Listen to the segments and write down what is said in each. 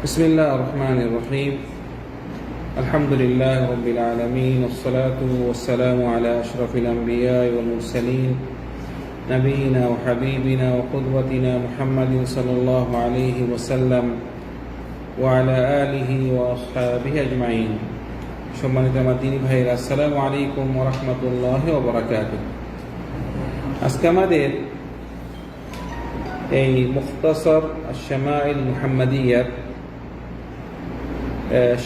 بسم الله الرحمن الرحيم الحمد لله رب العالمين والصلاة والسلام على أشرف الأنبياء والمرسلين نبينا وحبيبنا وقدوتنا محمد صلى الله عليه وسلم وعلى آله وأصحابه أجمعين সম্মানিত আমার দিনী ভাইয়ের আসসালামু আলাইকুম ওরহমতুল্লাহ ওবরাকাত আজকে আমাদের এই মুখতাসর শামাইল মুহাম্মাদিয়ার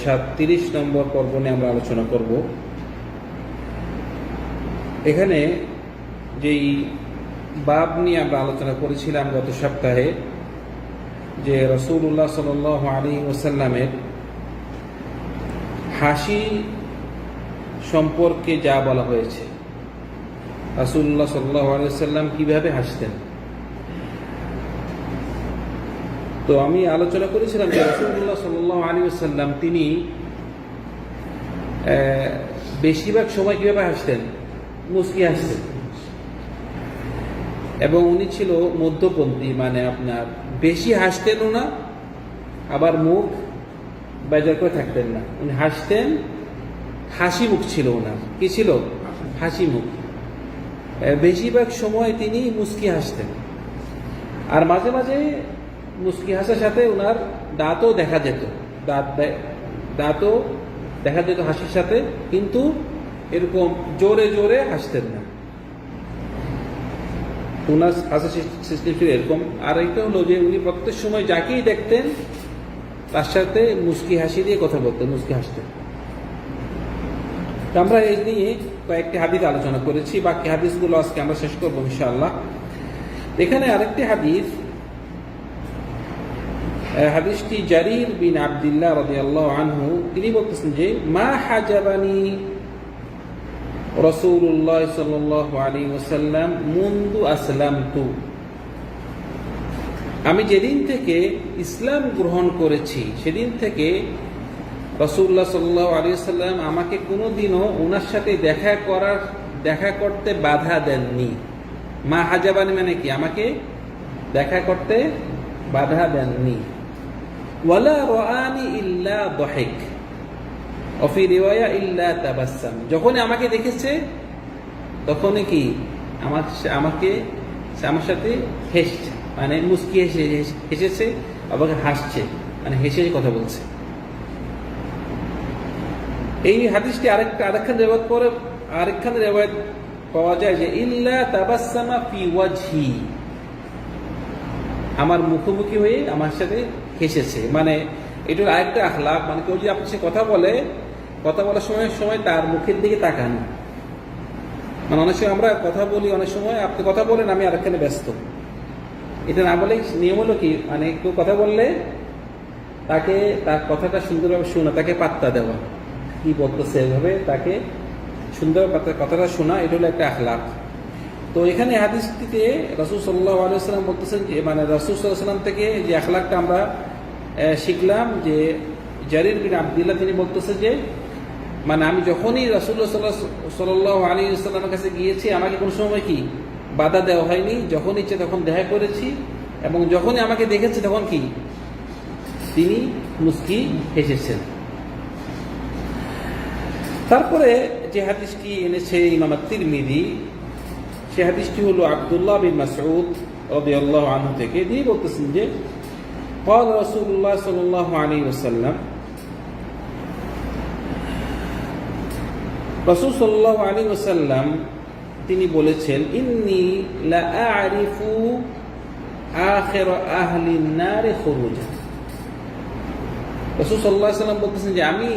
সাতত্রিশ নম্বর পর্ব নিয়ে আমরা আলোচনা করব। এখানে যেই বাব নিয়ে আমরা আলোচনা করেছিলাম গত সপ্তাহে, যে রসুল্লাহ সাল আলী ওসাল্লামের হাসি সম্পর্কে যা বলা হয়েছে রাসুল্লাহ সাল্লাহ আলিয়াল্লাম কীভাবে হাসতেন? তো আমি আলোচনা করেছিলাম যে রসুল্লাহ সাল্লাহ আলী সাল্লাম তিনি বেশিরভাগ সময় কীভাবে হাসতেন? মুসকি হাসতেন। এবং উনি ছিল মধ্যপন্থী মানে আপনার বেশি হাসতেনও না, আবার মুখ বেজার করে থাকতেন না। উনি হাসতেন হাসি মুখ ছিল ওনার। কি ছিল? হাসি মুখ বেশিরভাগ সময় তিনি মুস্কি হাসতেন। আর মাঝে মাঝে মুস্কি হাসার সাথে ওনার দাঁতও দেখা যেত। দাঁত দাঁতও দেখা যেত হাসির সাথে, কিন্তু এরকম জোরে জোরে হাসতেন না। ওনার হাসার সিস্টেম ছিল এরকম। আর একটা হলো যে উনি প্রত্যেক সময় যাকেই দেখতেন, তার সাথে মুস্কি হাসি দিয়ে কথা বলতেন, মুস্কি হাসতেন। আমরা এই নিয়ে কয়েকটি হাদিস আলোচনা করেছি। বাকি হাদিসগুলো আজকে আমরা শেষ করব ইনশাআল্লাহ। এখানে আরেকটি হাদিস হাদিসটি জারির বিন আবদুল্লাহ রাদিয়াল্লাহু আনহু, তিনি বলতেছেন যে, মা হাজাবানি রসুল্লাহ সাল্লাল্লাহু আলাইহি ওয়াসাল্লাম মুন্দু আসলামতু। আমি যেদিন থেকে ইসলাম গ্রহণ করেছি, সেদিন থেকে রসুল্লাহ সাল্লাহ আলিয়াল্লাম আমাকে কোনোদিনও ওনার সাথে দেখা করার, দেখা করতে বাধা দেননি। মা হাজাবানি মানে কি? আমাকে দেখা করতে বাধা দেননি। ওয়ালা ইল্লা অফি যখনই আমাকে দেখেছে, তখনই কি? আমার আমাকে আমার সাথে হেসছে। মানে মুস্কি হেসে হেসেছে, আবার হাসছে। মানে হেসে কথা বলছে। এই হাদিসটি আরেকটা আরেকখান রেবাদ পরে, আরেকখান রেবায়ত পাওয়া যায় যে, ইল্লা তাবাসামা ফি ওয়াজহি। আমার মুখোমুখি হয়ে আমার সাথে হেসেছে মানে এটার আরেকটা আখলাপ। মানে কেউ যদি আপনার সাথে কথা বলে, কথা বলার সময় সময় তার মুখের দিকে তাকান। মানে অনেক সময় আমরা কথা বলি, অনেক সময় আপনি কথা বলেন, আমি আরেকখানে ব্যস্ত। এটা না বলে নিয়ম হলো কি? মানে কেউ কথা বললে তাকে তার কথাটা সুন্দরভাবে শোনা, তাকে পাত্তা দেওয়া। কি বলতেছে এভাবে? তাকে সুন্দরভাবে কথাটা শোনা, এটা হলো একটা আখলাপ। তো এখানে হাদিসটিতে রসুল সাল্লাহ আলাইসাল্লাম বলতেছেন যে মানে রসুল সাল্লাম থেকে যে আখলাকটা আমরা শিখলাম যে জারির বিন আবদুল্লাহ তিনি বলতেছে যে মানে আমি যখনই রসুল্লাহ সাল্লাহ আলী সাল্লামের কাছে গিয়েছি, আমাকে কোনো সময় কি বাধা দেওয়া হয়নি। যখন ইচ্ছে তখন দেখা করেছি এবং যখনই আমাকে দেখেছে তখন কি? তিনি মুস্কি হেসেছেন তারপরে যে হাদিসটি এনেছে ইমাম তিরমিদি সে হাদিসটি হলো আবদুল্লাহ বিন মাসউদ রাদিয়াল্লাহু আনহু থেকে। দিয়ে বলতেছেন যে قال رسول الله صلى الله عليه وسلم রসুল সাল্লাহ আলী ওসাল্লাম তিনি বলেছেন ইন্নি লা আরিফু আখের আহলি নারে খরুজা রসুল সাল্লাহ সাল্লাম বলতেছেন যে আমি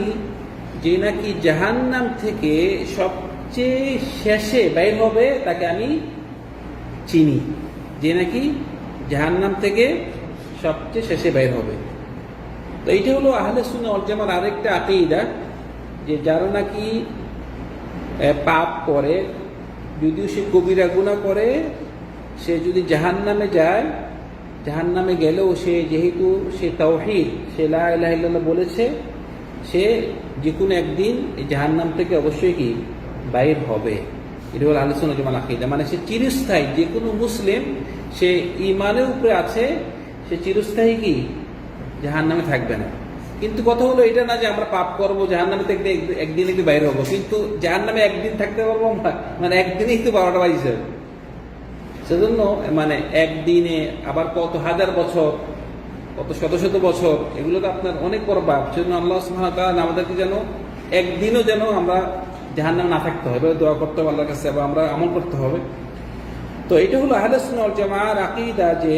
যে নাকি জাহান্নাম থেকে সবচেয়ে শেষে বাইর হবে তাকে আমি চিনি যে নাকি জাহান্নাম থেকে সবচেয়ে শেষে বাইর হবে। তো এইটা হলো আহলে শুনে অর্জামার আরেকটা আকেইদা যে যারা নাকি পাপ করে, যদিও সে কবিরা গুণা করে, সে যদি জাহান নামে যায় জাহান নামে গেলেও সে যেহেতু সে তাওহিদ, সে লাহ বলেছে, সে যে কোনো একদিন এই জাহান নাম থেকে অবশ্যই কি? বাইর হবে। এটা হলো আলোচনা যেমন আকিদা। মানে সে চিরস্থায়ী যে কোনো মুসলিম সে ইমানের উপরে আছে সে চিরস্থায়ী কি? জাহান নামে থাকবে না। কিন্তু কথা হলো এটা না যে আমরা পাপ করব জাহান নামে থেকে একদিন একটু বাইরে হব। কিন্তু জাহান নামে একদিন থাকতে পারব মানে একদিনেই তো বারোটা বাজিয়ে সেজন্য মানে একদিনে আবার কত হাজার বছর, কত শত শত বছর, এগুলো তো আপনার অনেক বড় পাপ। সেজন্য আল্লাহ তাআলা আমাদেরকে যেন একদিনও যেন আমরা জাহান্নাম না থাকতে হবে দোয়া করতে হবে আল্লাহর কাছে বা আমরা আমল করতে হবে। তো এটা হলো আহলে সুন্নাহ ওয়াল জামাআর আকীদা যে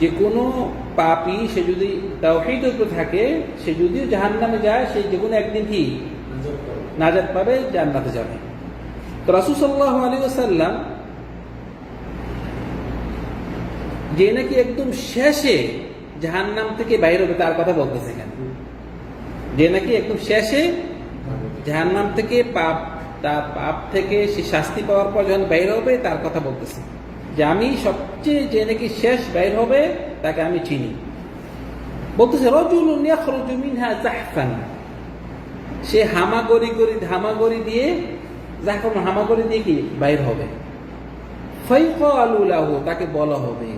যে কোনো পাপী সে যদি তাওহীদের উপর থাকে সে যদিও জাহান্নামে যায় সে যে কোনো একদিন কি? নাজাত পাবে জান্নাতে যাবে। তো রাসূল সাল্লাল্লাহু আলাইহি ওয়াসাল্লাম যে নাকি একদম শেষে জাহান্নাম থেকে বাইরে হবে তার কথা বলতেছে এখানে। যে নাকি একদম শেষে জাহান্নাম থেকে পাপ তার পাপ থেকে সে শাস্তি পাওয়ার পর যখন বাইর হবে তার কথা বলতেছে। যে আমি সবচেয়ে যে নাকি শেষ বের হবে, তাকে আমি চিনি। বলতেছে রজুল মিনহা জাহফান। সে হামাগরি করি হামাগরি দিয়ে, জাহফান হামাগরি দিয়ে কি বাইর হবে? ফাইকালুলাহু তাকে বলা হবে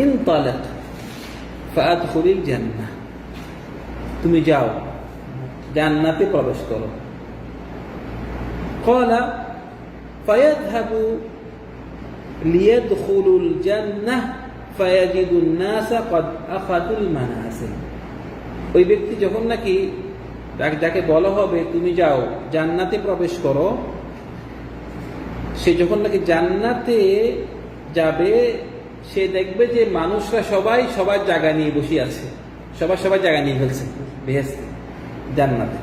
ইনতালাক ফাদখুলিল জান্নাহ। তুমি যাও, জান্নাতে প্রবেশ করো। কলা, ফায়াযহাবু লিয়াদখুলুল জান্নাহ ফায়াজিদুন নাসা কদ আখাদুল মানাসিক ওই ব্যক্তি যখন নাকি যাকে বলা হবে, তুমি যাও, জান্নাতে প্রবেশ করো, সে যখন নাকি জান্নাতে যাবে, সে দেখবে যে মানুষরা সবাই সবার জায়গা নিয়ে বসে আছে। সবার সবার জায়গা নিয়ে ফেলছে বেহেস্তে জান্নাতে।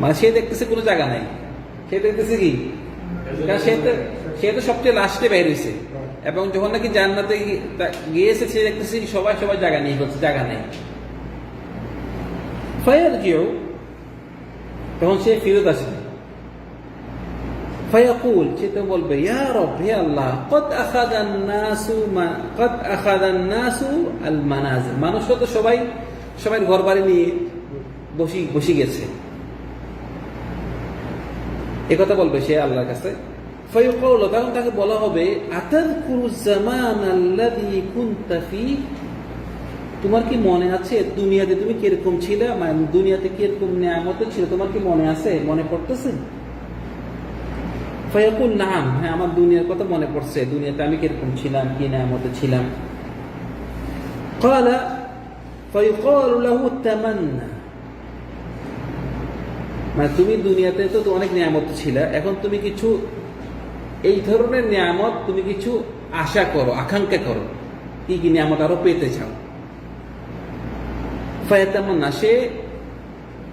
মানে সে দেখতেছে কোনো জায়গা নাই। সে দেখতেছে কি? কারণ সে সে তো সবচেয়ে লাস্টে বের হয়েছে এবং যখন নাকি জান্নাতে গি- তা- গিয়েছে সে দেখতেছে কি সবাই সবাই জায়গা নিয়ে ফেলছে জায়গা নেই ফায়ার জিও তখন সে ফিরত আসবে فيقول সে তো বলবে ইয়া রব হে আল্লাহ قد اخذ الناس ما قد اخذ الناس المنازل মানুষরা তো সবাই সবাই ঘর বাড়ি নিয়ে বসি বসে গেছে কথা বলবে সে আল্লাহর কাছে فيقول তখন তাকে বলা হবে আতাযকুরু الزمان الذي كنت فيه তোমার কি মনে আছে দুনিয়াতে তুমি কিরকম ছিলে মানে দুনিয়াতে কিরকম নিয়ামত ছিল তোমার কি মনে আছে মনে পড়তেছে ফয়াকুল নাম হ্যাঁ আমার দুনিয়ার কথা মনে পড়ছে দুনিয়াতে আমি কিরকম ছিলাম কি নিয়ামতে ছিলাম قال فيقال له تمنى মানে তুমি দুনিয়াতে তো তো অনেক নিয়ামত ছিল এখন তুমি কিছু এই ধরনের নিয়ামত তুমি কিছু আশা করো, আকাঙ্ক্ষা করো, কি কি নিয়ামত আরও পেতে চাও। ফায়তামন্না সে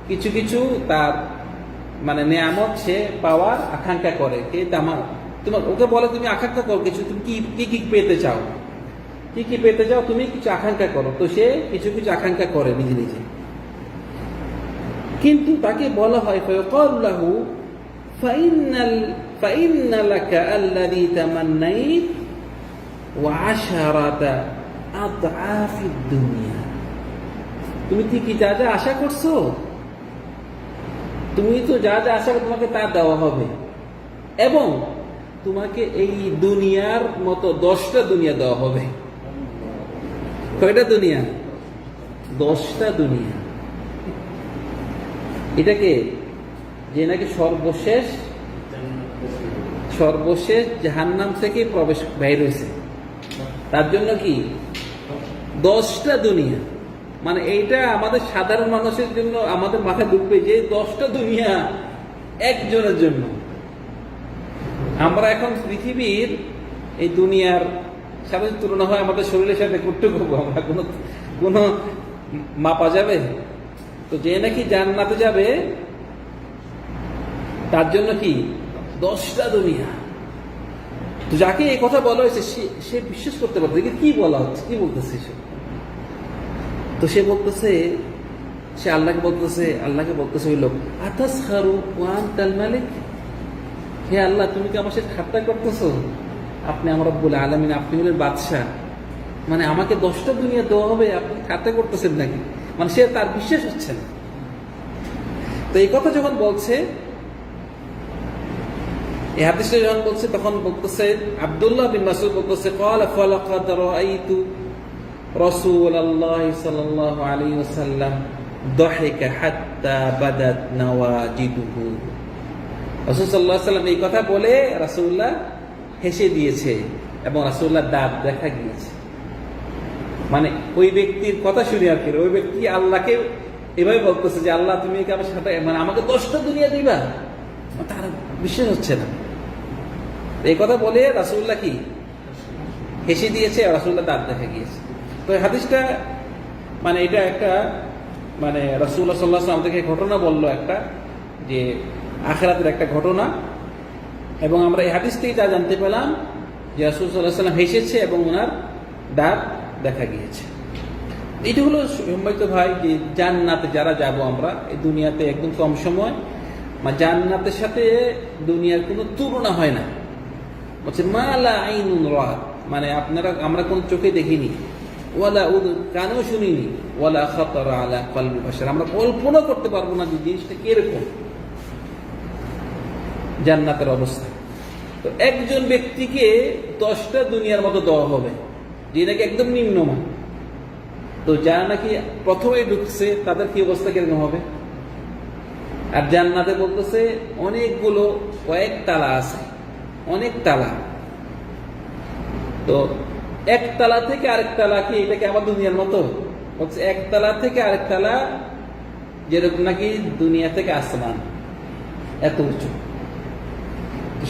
কিছু কিছু তার মানে নিয়ামত সে পাওয়ার আকাঙ্ক্ষা করে, কে তেমন তোমার, ওকে বলে তুমি আকাঙ্ক্ষা করো কিছু, তুমি কি কি কি পেতে চাও? কি কি পেতে চাও, তুমি কিছু আকাঙ্ক্ষা করো। তো সে কিছু কিছু আকাঙ্ক্ষা করে নিজে নিজে। কিন্তু তাকে বলা হয়, ফয়কাল্লাহু, ফাইনাল فإن ال- فإن لك الذي تمنيت وعشرة أضعاف الدنيا তুমি কি কি যা যা আশা করছো তুমি তো যা যা আশা করো তোমাকে তা দেওয়া হবে এবং তোমাকে এই দুনিয়ার মতো দশটা দুনিয়া দেওয়া হবে কয়টা দুনিয়া দশটা দুনিয়া এটাকে যে নাকি সর্বশেষ সর্বশেষ জাহান্নাম থেকে প্রবেশ বাইর হয়েছে। তার জন্য কি? দশটা দুনিয়া। মানে এইটা আমাদের সাধারণ মানুষের জন্য আমাদের মাথায় ঢুকবে যে দশটা দুনিয়া একজনের জন্য। আমরা এখন পৃথিবীর এই দুনিয়ার সাথে তুলনা হয় আমাদের শরীরের সাথে করতে করব আমরা কোনো কোনো মাপা যাবে? তো যে নাকি জান্নাতে যাবে, তার জন্য কি? দশটা দুনিয়া। তো যাকে এই কথা বলা হয়েছে, সে সে বিশ্বাস করতে পারবে যে কি বলা হচ্ছে? কি বলতেছে সে? তো সে বলতেছে, সে আল্লাহকে বলতেছে আল্লাহকে বলতেছে ওই লোক আতাস তাল মালিক? হে আল্লাহ, তুমি কি আমার সাথে ঠাট্টা করতেছো? আপনি আমার বলে আলমিন, আপনি হলেন বাদশাহ। মানে আমাকে দশটা দুনিয়া দেওয়া হবে, আপনি ঠাট্টা করতেছেন নাকি? মানে সে তার বিশ্বাস হচ্ছে না। তো এই কথা যখন বলছে এই হাদিসটা যখন বলছে, তখন বলতেছে, আব্দুল্লাহ বিন মাসুদ বলতেছে কল ফালাকাদ রাআইতু রাসূলুল্লাহ সাল্লাল্লাহু আলাইহি ওয়াসাল্লাম দহিকা হাত্তা বাদাত নাওয়াজিদুহু। রাসূল সাল্লাল্লাহু আলাইহি সাল্লাম এই কথা বলে রাসূলুল্লাহ হেসে দিয়েছে এবং রাসূলুল্লাহ দাঁত দেখা গিয়েছে। মানে ওই ব্যক্তির কথা শুনে আর কি, ওই ব্যক্তি আল্লাহকে এভাবে বলতেছে যে, আল্লাহ, তুমি কি আমার সাথে মানে আমাকে দশটা দুনিয়া দিবা? তার বিশ্বাস হচ্ছে না। এই কথা বলে রাসুল্লাহ কি? হেসে দিয়েছে রাসুল্লাহ দাঁত দেখা গিয়েছে। তো এই হাদিসটা মানে এটা একটা মানে রাসুল্লাহ সাল্লাহ আমাদেরকে ঘটনা বলল একটা, যে আখেরাতের একটা ঘটনা। এবং আমরা এই হাদিস থেকে যা জানতে পেলাম, যে রাসুল সাল্লাহ সাল্লাম হেসেছে এবং ওনার দাঁত দেখা গিয়েছে। এটা হলো সম্মানিত ভাই, যে জান্নাতে যারা যাব আমরা, এই দুনিয়াতে একদম কম সময় মা জান্নাতের সাথে দুনিয়ার কোনো তুলনা হয় না। বলছে মালা আইনুন রাত মানে আপনারা, আমরা কোন চোখে দেখিনি। ওয়ালা উদ, কানেও শুনিনি। ওয়ালা খাতার আলা কলবি বাসার আমরা কল্পনা করতে পারব না যে জিনিসটা কীরকম। জান্নাতের অবস্থা। তো একজন ব্যক্তিকে দশটা দুনিয়ার মতো দেওয়া হবে, যে নাকি একদম নিম্নমান। তো যারা নাকি প্রথমে ঢুকছে, তাদের কি অবস্থা কীরকম হবে? আর জান্নাতে বলতেছে, অনেকগুলো কয়েক তালা আছে। অনেক তালা। তো এক তালা থেকে আরেক তালা কি এটা কি আমার দুনিয়ার মতো? বলছে এক তালা থেকে আরেক তালা যেরকম নাকি দুনিয়া থেকে আসমান এত উঁচু।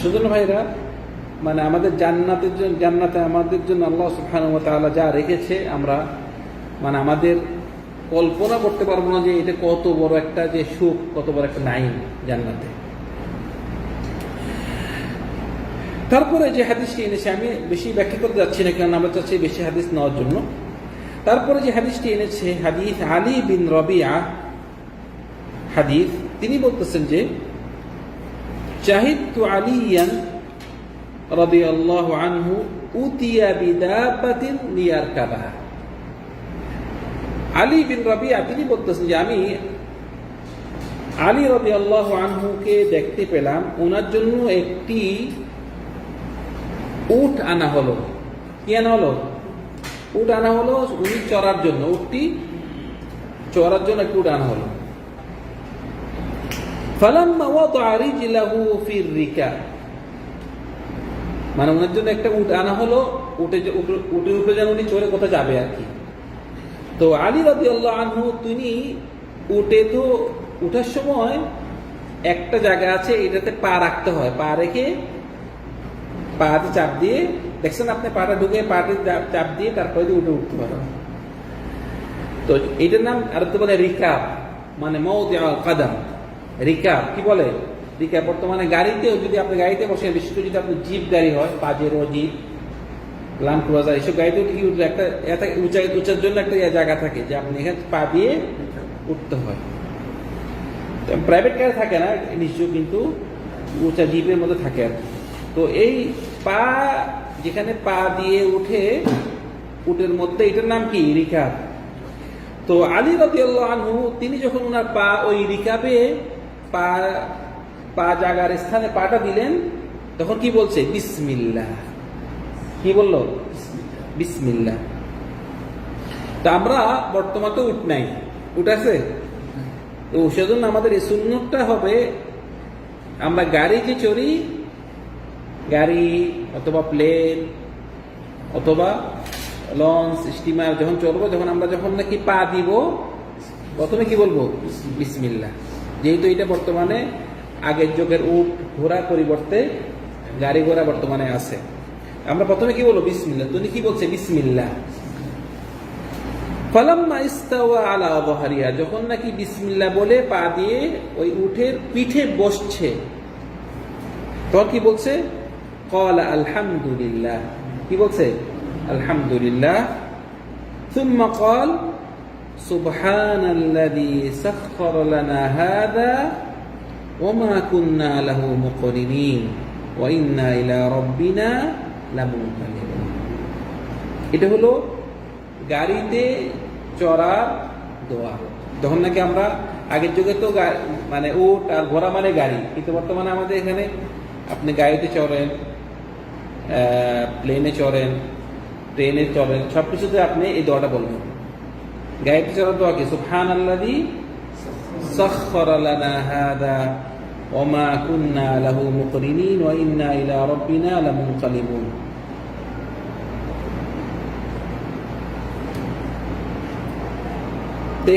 সুজন ভাইরা মানে আমাদের জান্নাতের জন্য জান্নাতে আমাদের জন্য আল্লাহ ওয়া তাআলা যা রেখেছে, আমরা মানে আমাদের কল্পনা করতে পারব না যে এটা কত বড় একটা, যে সুখ, কত বড় একটা নাইম জান্নাতে। তারপরে যে হাদিসটি এনেছে, আমি বেশি ব্যাখ্যা করতে যাচ্ছি না, কারণ আমরা চাচ্ছি বেশি হাদিস নেওয়ার জন্য। তারপরে যে হাদিসটি এনেছে, হাদিস আলী বিন রবিয়া, হাদিস, তিনি বলতেছেন যে জাহিদ আলিয়ান রবি আল্লাহ আনহু উতিয়া বিদাবাতিন লিয়ার কাবাহা আলী বিন রবিয়া, তিনি বলতেছেন যে, আমি আলী রবি আল্লাহ আনহুকে দেখতে পেলাম ওনার জন্য একটি উট আনা হলো। কি আনা হলো? উট আনা হলো উনি চড়ার জন্য, উটটি চড়ার জন্য একটি উট আনা হলো। ফালাম্মা ওয়াদা রিজলাহু ফির রিকা। মানে ওনার জন্য একটা উট আনা হলো, উটে উট- উটের উপরে যেন উনি চড়ে কোথায় যাবে আর কি। তো আলী রাদি আল্লাহ আনহু, তিনি উঠে তো উঠার সময় একটা জায়গা আছে, এটাতে পা রাখতে হয়। পা রেখে পাতে চাপ দিয়ে, দেখছেন আপনি পাটা ঢুকে পাতে চাপ- দিয়ে তারপরে উঠে উঠতে পারেন। তো এটার নাম আর তো বলে রিকাব মানে মৌদি কাদাম। রিকাব কি বলে? রিকাব বর্তমানে গাড়িতেও যদি আপনি গাড়িতে বসে বিশেষ করে যদি আপনার জিপ গাড়ি হয় পাজেরো জিপ লাম ক্রুজার এইসব গাড়িতেও কি একটা একটা উঁচা, উঁচার জন্য একটা জায়গা থাকে যে আপনি এখানে পা দিয়ে উঠতে হয়। প্রাইভেট কারে থাকে না নিশ্চয় কিন্তু উঁচা জিপের মধ্যে থাকে আর কি। তো এই পা, যেখানে পা দিয়ে উঠে, উটের মধ্যে, এটার নাম কি? রিকাব। তো আলী রবি আনহু, তিনি যখন ওনার পা ওই রিকাবে, পা পা জাগার স্থানে পাটা দিলেন, তখন কি বলছে? বিসমিল্লাহ। কি বলল? বিসমিল্লাহ। তা আমরা বর্তমান উঠ নাই। উঠ আছে? তো সেজন্য আমাদের এই সুন্নতটা হবে, আমরা গাড়ি যে চড়ি গাড়ি অথবা প্লেন অথবা লঞ্চ স্টিমার যখন চলবো, যখন আমরা যখন নাকি পা দিব, প্রথমে কি বলব? বিসমিল্লাহ। যেহেতু এটা বর্তমানে আগের যুগের উট ঘোড়ার পরিবর্তে গাড়ি ঘোড়া বর্তমানে আছে। আমরা প্রথমে কি বলব? বিসমিল্লাহ। তুমি কি বলছে? বিসমিল্লাহ। ফালাম্মা ইস্তাওয়া আলা বহারিয়া যখন নাকি বিসমিল্লাহ বলে পা দিয়ে ওই উঠের পিঠে বসছে, তখন কি বলছে? কল আলহামদুলিল্লাহ কি বলছে আলহামদুলিল্লাহ ثم قال سبحان الذي سخر لنا هذا وما كنا له مقرنين وإنا إلى ربنا لمنقلبون এটা হলো গাড়িতে চড়ার দোয়া তখন নাকি আমরা আগের যুগে তো গা- মানে উট আর ঘোড়া মানে গাড়ি কিন্তু বর্তমানে আমাদের এখানে আপনি গাড়িতে চড়েন প্লেনে চড়েন ট্রেনে চড়েন সব কিছুতে আপনি এই দোয়াটা বলবেন। গায়ত্রী চড়ার দোয়া কি? সুফান আল্লাদি সখরালানা হাদা ওমা কুন্না মুকরিনিন ওয়া ইন্না ইলা রাব্বিনা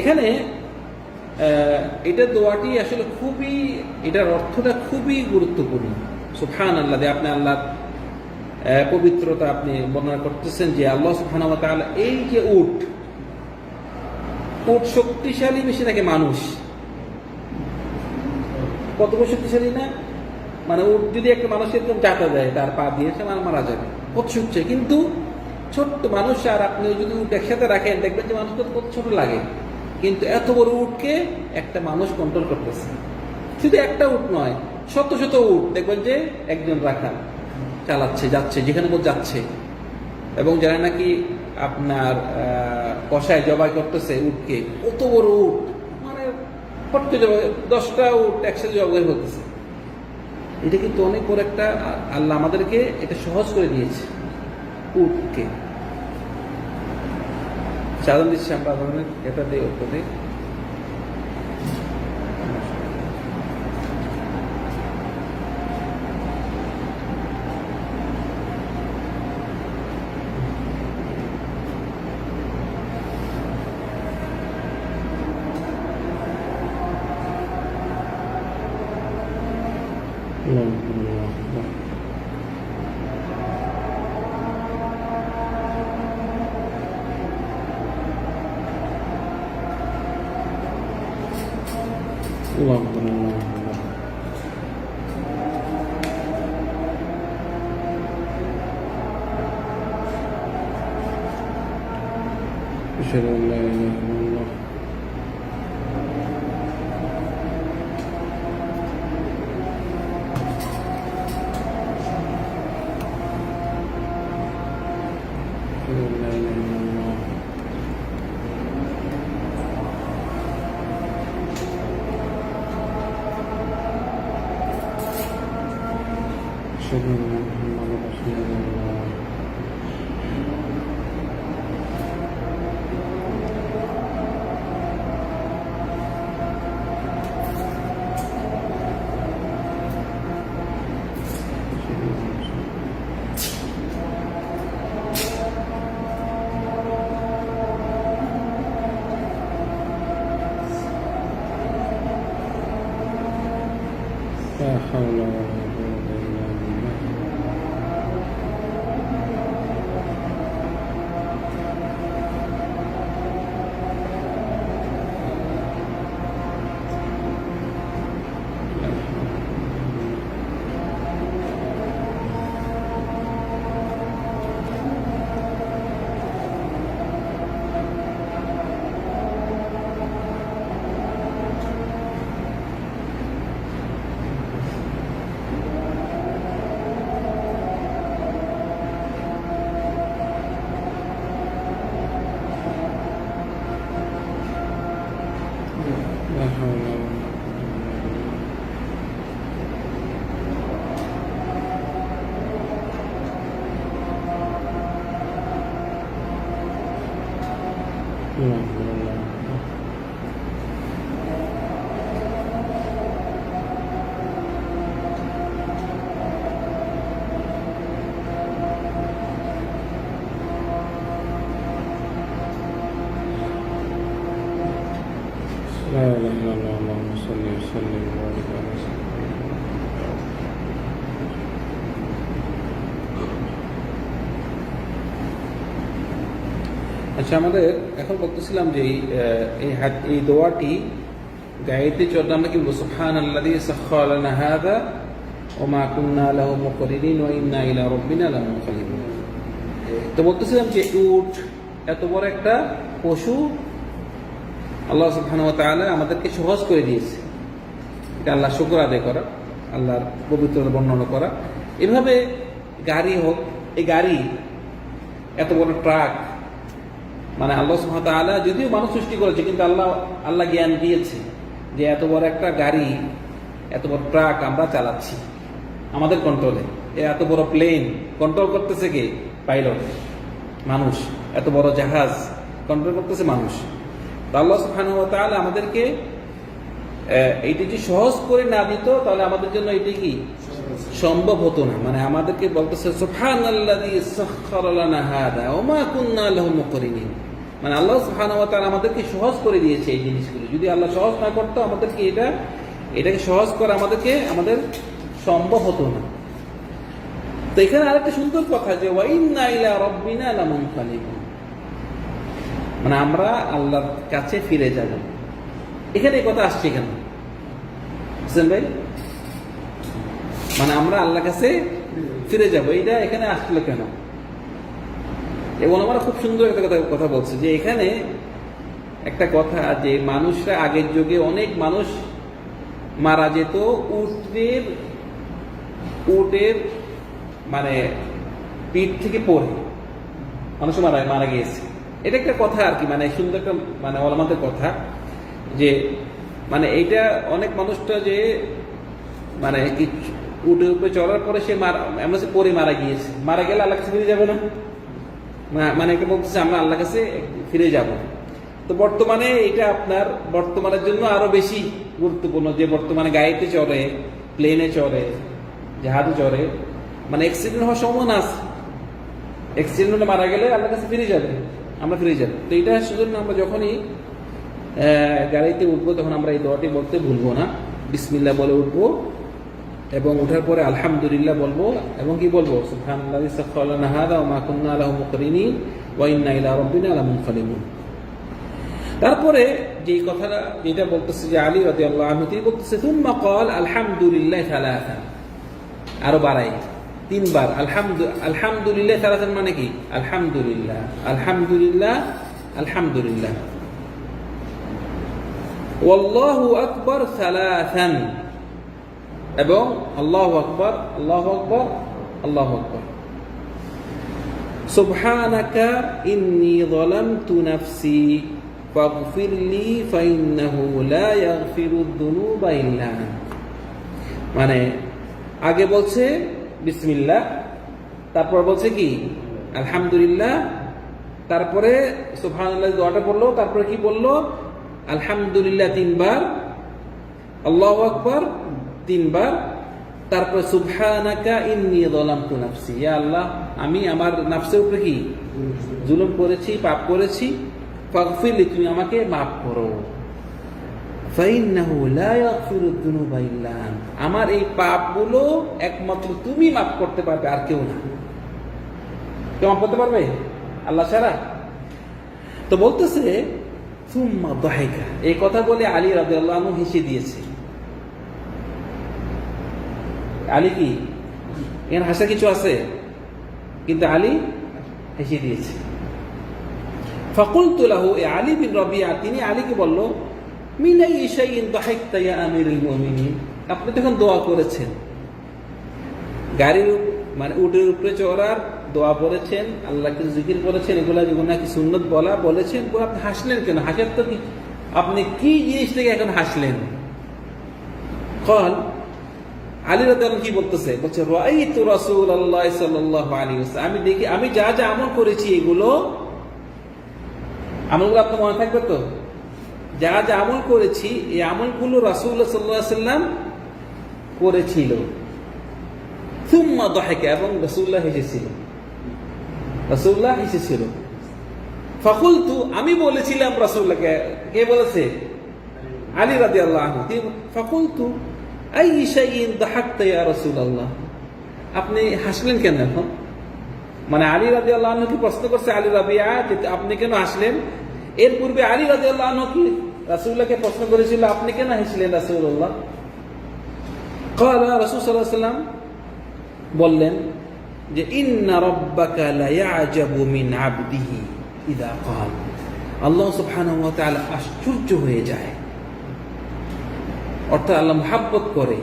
এখানে এটা দোয়াটি আসলে খুবই, এটার অর্থটা খুবই গুরুত্বপূর্ণ। সুফান আল্লাহ আপনি আল্লাহ পবিত্রতা আপনি বর্ণনা করতেছেন যে আল্লাহ সুফহান এই যে উট উট শক্তিশালী বেশি নাকি মানুষ? কত শক্তিশালী না? মানে উট যদি একটা মানুষ এরকম চাটা দেয় তার পা দিয়ে সে মারা- যাবে, কত ছুটছে কিন্তু ছোট্ট মানুষ আর আপনি যদি উট একসাথে রাখেন, দেখবেন যে মানুষকে কত ছোট লাগে। কিন্তু এত বড় উটকে একটা মানুষ কন্ট্রোল করতেছে। শুধু একটা উট নয়, শত শত উট, দেখবেন যে একজন রাখা। চালাচ্ছে, যাচ্ছে, যেখানে বল যাচ্ছে। এবং যারা নাকি আপনার কষায় জবাই করতেছে উটকে, কত বড় উট? মানে ফটকে জবাই, দশটা উট একসাথে জবাই করতেছে এটা কিন্তু অনেক বড় একটা, আল্লাহ আমাদেরকে এটা সহজ করে দিয়েছে, উটকে। সাধারণ দিচ্ছি আমরা এটা দিয়ে ওপরে আচ্ছা আমাদের এখন বলতেছিলাম যে এই, হাত এই দোয়াটি গায়েতে চলতে আমরা কি বলব সুবহান আল্লাযী সাখখারা লানা হাযা ওয়া মা কুন্না লাহু মুকরিনিন ওয়া ইন্না ইলা রাব্বিনা লামুনকালিবুন তো বলতেছিলাম যে উট এত বড় একটা পশু আল্লাহ সুবহানাহু ওয়া তাআলা আমাদেরকে সহজ করে দিয়েছে। এটা আল্লাহ শুকর আদায় করা আল্লাহর পবিত্রতা বর্ণনা করা। এভাবে গাড়ি হোক এই গাড়ি এত বড় ট্রাক মানে আল্লাহ তাআলা যদিও মানুষ সৃষ্টি করেছে, কিন্তু আল্লাহ আল্লাহ জ্ঞান দিয়েছে যে এত বড় একটা গাড়ি, এত বড় ট্রাক আমরা চালাচ্ছি আমাদের কন্ট্রোলে এত বড় প্লেন কন্ট্রোল করতেছে কে? পাইলট মানুষ। এত বড় জাহাজ কন্ট্রোল করতেছে মানুষ। আল্লাহ ওয়া আমাদেরকে এইটা যদি সহজ করে না দিত, তাহলে আমাদের জন্য এটি কি? সম্ভব হতো না। মানে আমাদেরকে বলতেছে, সুবহানাল্লাযী সাখখারা লানা হাদা ওয়া মা কুন্না লাহু মুকরিনিন। মানে আল্লাহ ওয়া আমাদেরকে সহজ করে দিয়েছে এই জিনিসগুলো। যদি আল্লাহ সহজ না করতো, আমাদেরকে এটা, এটাকে সহজ করা আমাদেরকে, আমাদের সম্ভব হতো না। তো এখানে আরেকটা সুন্দর কথা যে ওয়াইন্না ইলা রাব্বিনা লামুনকালিবুন। মানে আমরা আল্লাহর কাছে ফিরে যাব। এখানে কথা আসছে কেন? বুঝছেন ভাই? মানে আমরা আল্লাহর কাছে ফিরে যাব। এইটা এখানে আসলো কেন? এবং আমরা খুব সুন্দর একটা কথা কথা বলছে যে এখানে একটা কথা যে মানুষরা আগের যুগে অনেক মানুষ মারা যেত উটের উটের মানে পিঠ থেকে পড়ে। মানুষ মারা মারা গিয়েছে। এটা একটা কথা আর কি মানে সুন্দর একটা মানে অলমাদের কথা যে মানে এইটা অনেক মানুষটা যে মানে উটের উপরে চড়ার পরে সে মারা এমন পরে মারা গিয়েছে। মারা গেলে আল্লাহ কাছে ফিরে যাবে না? মানে এটা বলতেছে, আমরা আল্লাহ কাছে ফিরে যাব। তো বর্তমানে এটা আপনার বর্তমানের জন্য আরও বেশি গুরুত্বপূর্ণ যে বর্তমানে গাড়িতে চড়ে প্লেনে চড়ে, জাহাজে চড়ে মানে অ্যাক্সিডেন্ট হওয়ার সম্ভাবনা আছে। অ্যাক্সিডেন্ট মারা গেলে আল্লাহ কাছে ফিরে যাবে, আমরা ফিরে যাব। তো এটা সেজন্য আমরা যখনই গাড়িতে উঠবো তখন আমরা এই দোয়াটি বলতে ভুলবো না। বিসমিল্লা বলে উঠবো। এবং ওঠার পরে আলহামদুলিল্লাহ বলব, এবং কি বলব? তারপরে যে কথাটা, যেটা বলতেছে যে আলী রাদিয়াল্লাহু আনহু, তিনি বলতেছে, সুম্মা ক্বাল আলহামদুলিল্লাহ সালাসান। আরও বাড়াই, তিনবার, আলহামদু, আলহামদুলিল্লাহ সালাসান মানে কি? আলহামদুলিল্লাহ আলহামদুলিল্লাহ আলহামদুলিল্লাহ। ওয়াল্লাহু আকবার সালাসান। এবং আল্লাহু আকবার আল্লাহু আকবার আল্লাহু আকবার। সুবহানাকা ইন্নী যালামতু নাফসি, ফাগফির লি ফাইন্নাহু লা ইয়াগফিরু যুনুবা ইল্লা মানে আগে বলছে, বিসমিল্লাহ, তারপর বলছে কি? আলহামদুলিল্লাহ, তারপরে সুবহানাল্লাহ দোয়াটা পড়ল, তারপরে কি বলল? আলহামদুলিল্লাহ তিনবার, আল্লাহু আকবার তিনবার, তারপর সুবহানাকা ইন্নী যালামতু নাফসি। ইয়া আল্লাহ, আমি আমার নাফসের উপরে কি? জুলুম করেছি, পাপ করেছি। ফাগফিরলি তুমি আমাকে মাফ করো। ফাইন্নাহু লা ইয়াগফিরু যুনুবা ইল্লা আমার এই পাপগুলো একমাত্র তুমি মাফ করতে পারবে, আর কেউ না। কেউ মাফ করতে পারবে? আল্লাহ ছাড়া? তো বলতেছে, সুম্মা দাহিকা এই কথা বলে আলী রাদিয়াল্লাহু আনহু হেসে দিয়েছে। আলী কি? এখানে হাসার কিছু আছে? কিন্তু আলী হেসে দিয়েছে। ফকুলতু লাহু, এ আলী বিন রবিয়া, তিনি আলীকে বলল, মিনাই ইশাইন দাহিকতা ইয়া আমিরুল মুমিনিন। আপনি তখন দোয়া করেছেন। গাড়ির মানে উটের উপরে চড়ার দোয়া পড়েছেন, আল্লাহকে জিকির করেছেন, এগুলা যেগুলো নাকি সুন্নত বলা বলেছেন আপনি হাসলেন কেন? হাসের তো কি? আপনি কি জিনিস থেকে এখন হাসলেন? কল আলী রাদিয়াল্লাহু কি বলতেছে? বলছে, রাআইতু রাসূলুল্লাহ সাল্লাল্লাহু আলাইহি ওয়াসাল্লাম। আমি দেখি, আমি যা যা আমল করেছি এগুলো, আমলগুলো আপনার মনে থাকবে তো? যা যা আমল করেছি, এই আমলগুলো রাসূলুল্লাহ সাল্লাল্লাহু আলাইহি ওয়াসাল্লাম করেছিল। সুম্মা দাহিকা, এবং রাসূলুল্লাহ হেসেছিল। রাসূলুল্লাহ হেসেছিল। ফাকুলতু, আমি বলেছিলাম রাসূলুল্লাহকে, কে বলেছে? আলী আনহু। তিনি ফাকুলতু আল্লাহ আপনি হাসলেন কেন এখন? মানে আলী রাজি আল্লাহকে প্রশ্ন করছে, আলী রাবিয়া আপনি কেন হাসলেন? এর পূর্বে আলী রাজি আল্লাহ কি রাসুল্লাহকে প্রশ্ন করেছিল, আপনি কেন হাসলেন রাসুল্লাহ রাসুল সাল্লাম বললেন যে আল্লাহ আশ্চর্য হয়ে যায়। অর্থাৎ আল্লাহ মহাব্বত করে।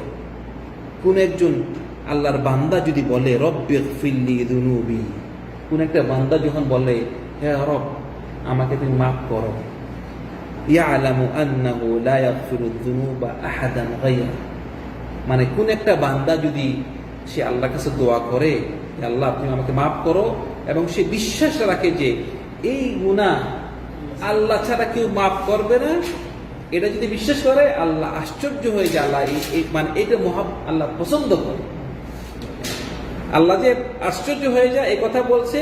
কোন একজন আল্লাহর বান্দা যদি বলে, রব্বে ফিল্লি দুনুবি। কোন একটা বান্দা যখন বলে, হে রব, আমাকে তুমি মাফ করো। মানে কোন একটা বান্দা যদি সে আল্লাহর কাছে দোয়া করে আল্লাহ, তুমি আমাকে মাফ করো। এবং সে বিশ্বাস রাখে যে, এই গুণা আল্লাহ ছাড়া কেউ মাফ করবে না এটা যদি বিশ্বাস করে আল্লাহ আশ্চর্য হয়ে যায় আল্লাহ মানে এটা মহা আল্লাহ পছন্দ করে। আল্লাহ যে আশ্চর্য হয়ে যায় এই কথা বলছে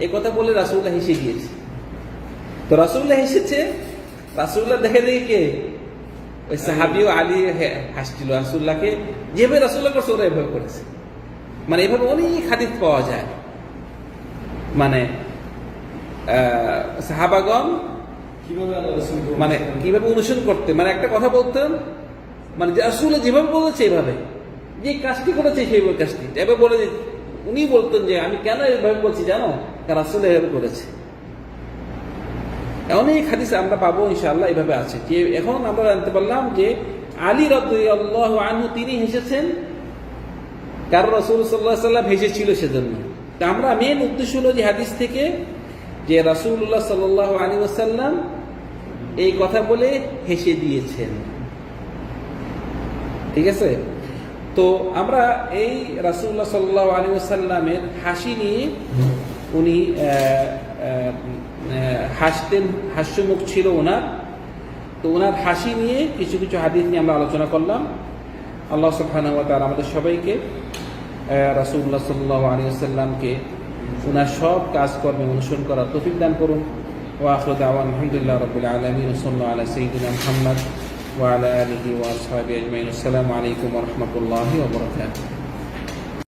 এই কথা বলে রাসুল্লাহ হেসে গিয়েছে তো রাসুল্লাহ হেসেছে রাসুল্লাহ দেখে দেখে কে? ওই সাহাবিও আলী হাসছিল। রাসুল্লাহকে যেভাবে রাসুল্লাহ করছে ওরা এভাবে করেছে। মানে এভাবে অনেক হাদিস পাওয়া যায়। মানে আহ, সাহাবাগণ কীভাবে আল্লাহ রাসূলকে মানে কীভাবে অনুসরণ করতে? মানে একটা কথা বলতেন মানে আসলে যেভাবে বলেছে এইভাবে। যে কাজটি করেছে সেইভাবে কাজটি। এবার বলে উনি বলতেন যে, আমি কেন এইভাবে বলছি জানো? কারণ আসলে এভাবে করেছে। অনেক হাদিস আমরা পাবো, ইনশাআল্লাহ, এইভাবে আছে। যে এখন আমরা জানতে পারলাম যে, আলী রদ্দাহ আনু তিনি হেসেছেন, কারণ রসুল সাল্লাহ সাল্লাম হেসেছিল সেজন্য। আমরা মেন উদ্দেশ্য হলো যে হাদিস থেকে যে রাসূলুল্লাহ সাল্লাহ আলী ওসাল্লাম এই কথা বলে হেসে দিয়েছেন। ঠিক আছে? তো আমরা এই রাসূলুল্লাহ সাল্লাহ আলী ওসাল্লামের হাসি নিয়ে উনি হাসতেন, হাস্যমুখ ছিল ওনার। তো ওনার হাসি নিয়ে কিছু কিছু হাদিস নিয়ে আমরা আলোচনা করলাম। আল্লাহ সুবহানাহু ওয়া তাআলা আমাদের সবাইকে রাসূলুল্লাহ সাল্লাল্লাহু আলাইহি ওয়াসাল্লামকে ওনার সব কাজকর্মে অনুসরণ করার তৌফিক দান করুন। ওয়া আখিরু দাওয়ান আলহামদুলিল্লাহ রাব্বিল আলামিন ওয়া সাল্লাল্লাহু আলা সাইয়্যিদিনা মুহাম্মদ ওয়া আলা আলিহি ওয়া আসহাবিহি আজমাইন আসসালামু আলাইকুম ওয়া রাহমাতুল্লাহি ওয়া বারাকাতুহু